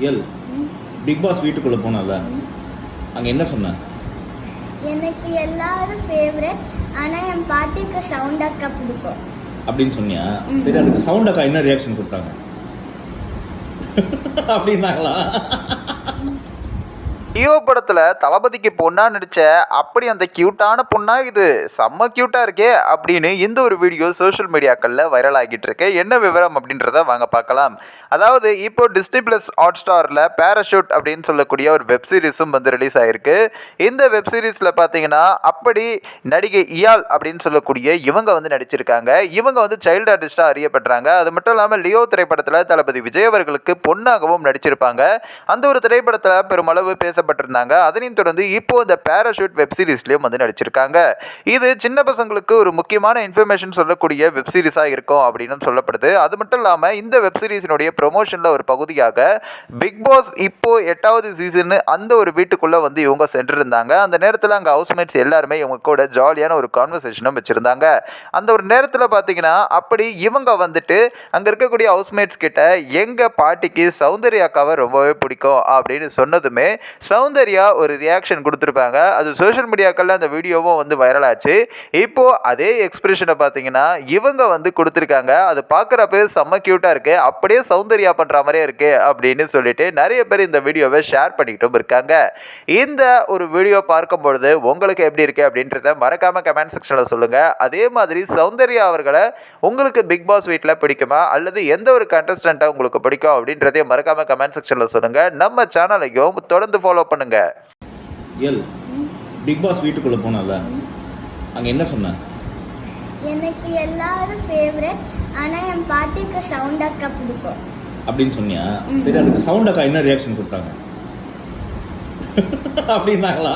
L Bigg Boss வீட்டுக்குள்ள போனல அங்க என்ன சொன்ன? எனக்கு எல்லாரும் ஃபேவரட் ஆனா என் பாட்டிக்கு சவுண்ட் அக்கா பிடிக்கும். அப்படின்னு சொன்னியா? சரி அதுக்கு சவுண்ட் அக்கா என்ன ரியாக்ஷன் கொடுத்தாங்க? அப்படின்னாங்களா? லியோ படத்தில் தளபதிக்கு பொண்ணாக நடித்த அப்படி அந்த க்யூட்டான பொண்ணாக இது. செம்ம க்யூட்டாக இருக்கே அப்படின்னு இந்த ஒரு வீடியோ சோஷியல் மீடியாக்களில் வைரல் ஆகிட்டு இருக்கு. என்ன விவரம் அப்படின்றத வாங்க பார்க்கலாம். அதாவது இப்போ டிஸ்னி ப்ளஸ் ஹாட் ஸ்டாரில் பேராஷூட் அப்படின்னு சொல்லக்கூடிய ஒரு வெப் சீரிஸும் வந்து ரிலீஸ் ஆகிருக்கு இந்த வெப் சீரிஸில் பார்த்தீங்கன்னா அப்படி நடிகை இயால் அப்படின்னு சொல்லக்கூடிய இவங்க வந்து நடிச்சிருக்காங்க. இவங்க வந்து சைல்டு ஆர்டிஸ்டாக அறியப்படுறாங்க அது மட்டும் இல்லாமல் லியோ திரைப்படத்தில் தளபதி விஜய் அவர்களுக்கு பொண்ணாகவும் நடிச்சிருப்பாங்க. அந்த ஒரு திரைப்படத்தில் பெருமளவு ஆசைப்பட்டிருந்தாங்க அதனையும் தொடர்ந்து இப்போ இந்த பேராஷூட் வெப் சீரிஸ்லேயும் வந்து நடிச்சிருக்காங்க. இது சின்ன பசங்களுக்கு ஒரு முக்கியமான இன்ஃபர்மேஷன் சொல்லக்கூடிய வெப் சீரிஸாக இருக்கும் அப்படின்னு சொல்லப்படுது. அது மட்டும் இல்லாமல் இந்த வெப் சீரிஸினுடைய ப்ரொமோஷனில் ஒரு பகுதியாக பிக் பாஸ் இப்போ எட்டாவது சீசன் அந்த ஒரு வீட்டுக்குள்ளே வந்து இவங்க சென்றிருந்தாங்க. அந்த நேரத்தில் அங்கே ஹவுஸ்மேட்ஸ் எல்லாருமே இவங்க கூட ஜாலியான ஒரு கான்வர்சேஷனும் வச்சுருந்தாங்க. அந்த ஒரு நேரத்தில் பார்த்தீங்கன்னா அப்படி இவங்க வந்துட்டு அங்கே இருக்கக்கூடிய ஹவுஸ்மேட்ஸ் கிட்ட எங்கள் பாட்டிக்கு சௌந்தர்யாக்காவை ரொம்பவே பிடிக்கும் அப்படின்னு சொன்னதுமே சௌந்தர்யா ஒரு ரியாக்ஷன் கொடுத்துருப்பாங்க. அது சோஷியல் மீடியாக்களில் அந்த வீடியோவும் வந்து வைரல் ஆச்சு. இப்போ அதே எக்ஸ்பிரஷனை பார்த்தீங்கன்னா இவங்க வந்து கொடுத்துருக்காங்க. அது பார்க்குறப்ப செம்ம க்யூட்டாக இருக்குது அப்படியே சௌந்தர்யா பண்ணுற மாதிரியே இருக்குது அப்படின்னு சொல்லிட்டு நிறைய பேர் இந்த வீடியோவை ஷேர் பண்ணிக்கிட்டும் இருக்காங்க. இந்த ஒரு வீடியோ பார்க்கும் பொழுது உங்களுக்கு எப்படி இருக்கு அப்படின்றத மறக்காம கமெண்ட் செக்ஷனில் சொல்லுங்கள் அதே மாதிரி சௌந்தர்யா அவர்களை உங்களுக்கு பிக் பாஸ் வீட்டில் பிடிக்குமா? அல்லது எந்த ஒரு கண்டஸ்டண்ட்டாக உங்களுக்கு பிடிக்கும் அப்படின்றதையும் மறக்காம கமெண்ட் செக்ஷனில் சொல்லுங்கள் நம்ம சேனலையும் தொடர்ந்து ஃபாலோ பண்ணுங்கள் எல் பிக் பாஸ் வீட்டுக்குள்ள போனல அங்க என்ன சொன்ன? எனக்கு எல்லாரும் ஃபேவரட் ஆனா என் பாட்டிக்கு சவுண்ட் அக்கா பிடிக்கும். அப்படின்னு சொன்னியா? சரி அதுக்கு சவுண்ட் அக்கா என்ன ரியாக்ஷன் கொடுத்தாங்க? அப்படின்னாங்களா?